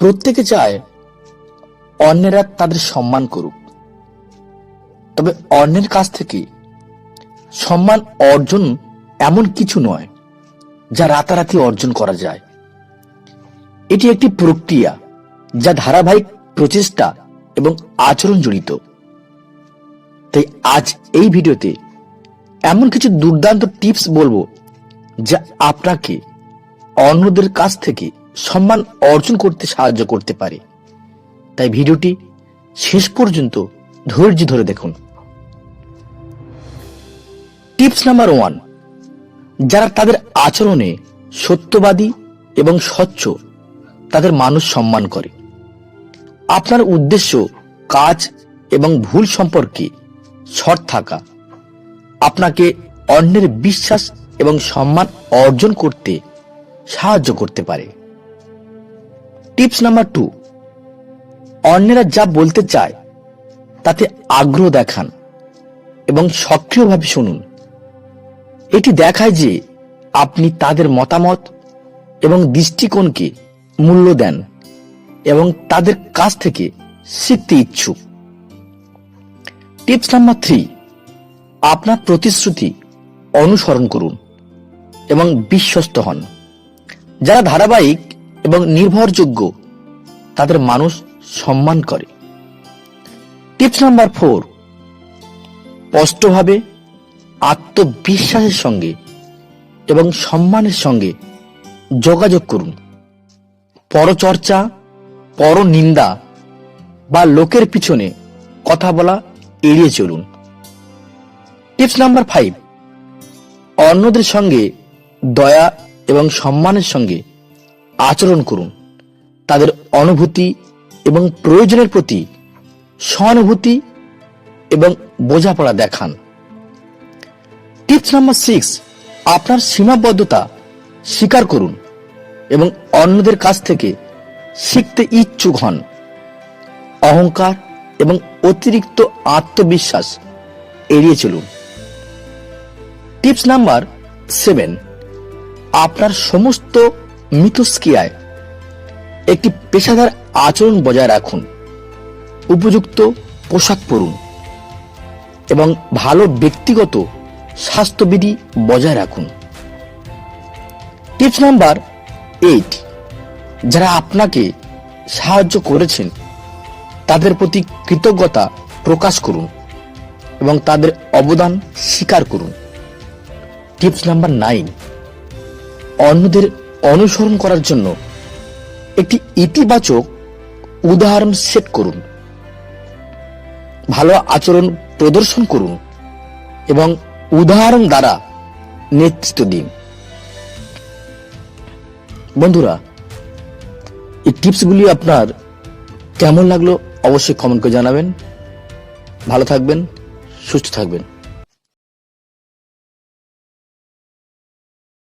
প্রত্যেকে চায় অন্যেরা তাদের সম্মান করুক। তবে অন্যের কাছ থেকে সম্মান অর্জন এমন কিছু নয় যা রাতারাতি অর্জন করা যায়। এটি একটি প্রক্রিয়া যা ধারাবাহিক প্রচেষ্টা এবং আচরণ জড়িত। তাই আজ এই ভিডিওতে এমন কিছু দুর্দান্ত টিপস বলব যা আপনাকে অন্যদের কাছ থেকে সম্মান অর্জন করতে সাহায্য করতে পারে। তাই ভিডিওটি শেষ পর্যন্ত ধৈর্য ধরে দেখুন। টিপস নাম্বার ওয়ান, যারা তাদের আচরণে সত্যবাদী এবং স্বচ্ছ, তাদের মানুষ সম্মান করে। আপনার উদ্দেশ্য কাজ এবং ভুল সম্পর্কে সৎ থাকা। আপনাকে অন্যের বিশ্বাস এবং সম্মান অর্জন করতে সাহায্য করতে পারে। Tips number two. অন্যেরা যা বলতে চায়, তাতে আগ্রহ দেখান এবং সক্রিয়ভাবে শুনুন। এটি দেখায় যে আপনি তাদের মতামত এবং দৃষ্টিকোণকে মূল্য দেন এবং তাদের কাছ থেকে শিখতে ইচ্ছুক। টিপস নাম্বার থ্রি, আপনার প্রতিশ্রুতি অনুসরণ করুন এবং বিশ্বস্ত হন। যারা ধারাবাহিক নির্ভরযোগ্য, তাদের মানুষ সম্মান করে। টিপস নাম্বার ফোর, স্পষ্টভাবে আত্মবিশ্বাসের সঙ্গে এবং সম্মানের সঙ্গে যোগাযোগ করুন। পরচর্চা, পরনিন্দা বা লোকের পিছনে কথা বলা, এড়িয়ে চলুন। টিপস নাম্বার ফাইভ, অন্যদের সঙ্গে দয়া এবং সম্মানের সঙ্গে আচরণ করুন। তাদের অনুভূতি এবং প্রয়োজনের প্রতি সহানুভূতি এবং বোঝাপড়া দেখান। টিপস নাম্বার সিক্স, আপনার সীমাবদ্ধতা স্বীকার করুন এবং অন্যদের কাছ থেকে শিখতে ইচ্ছুক হন। অহংকার এবং অতিরিক্ত আত্মবিশ্বাস এড়িয়ে চলুন। টিপস নাম্বার সেভেন, আপনার সমস্ত মিথস্ক্রিয়ায় একটি পেশাদার আচরণ বজায় রাখুন। উপযুক্ত পোশাক পরুন এবং ভালো ব্যক্তিগত স্বাস্থ্যবিধি বজায় রাখুন। টিপস নাম্বার এইট, যারা আপনাকে সাহায্য করেছেন, তাদের প্রতি কৃতজ্ঞতা প্রকাশ করুন এবং তাদের অবদান স্বীকার করুন। টিপস নাম্বার নাইন, অন্যদের অনুসরণ করার জন্য একটি ইতিবাচক উদাহরণ সেট করুন। ভালো আচরণ প্রদর্শন করুন এবং উদাহরণ দ্বারা নেতৃত্ব দিন। বন্ধুরা, এই টিপসগুলি আপনার কেমন লাগল অবশ্যই কমেন্ট করে জানাবেন। ভালো থাকবেন, সুস্থ থাকবেন।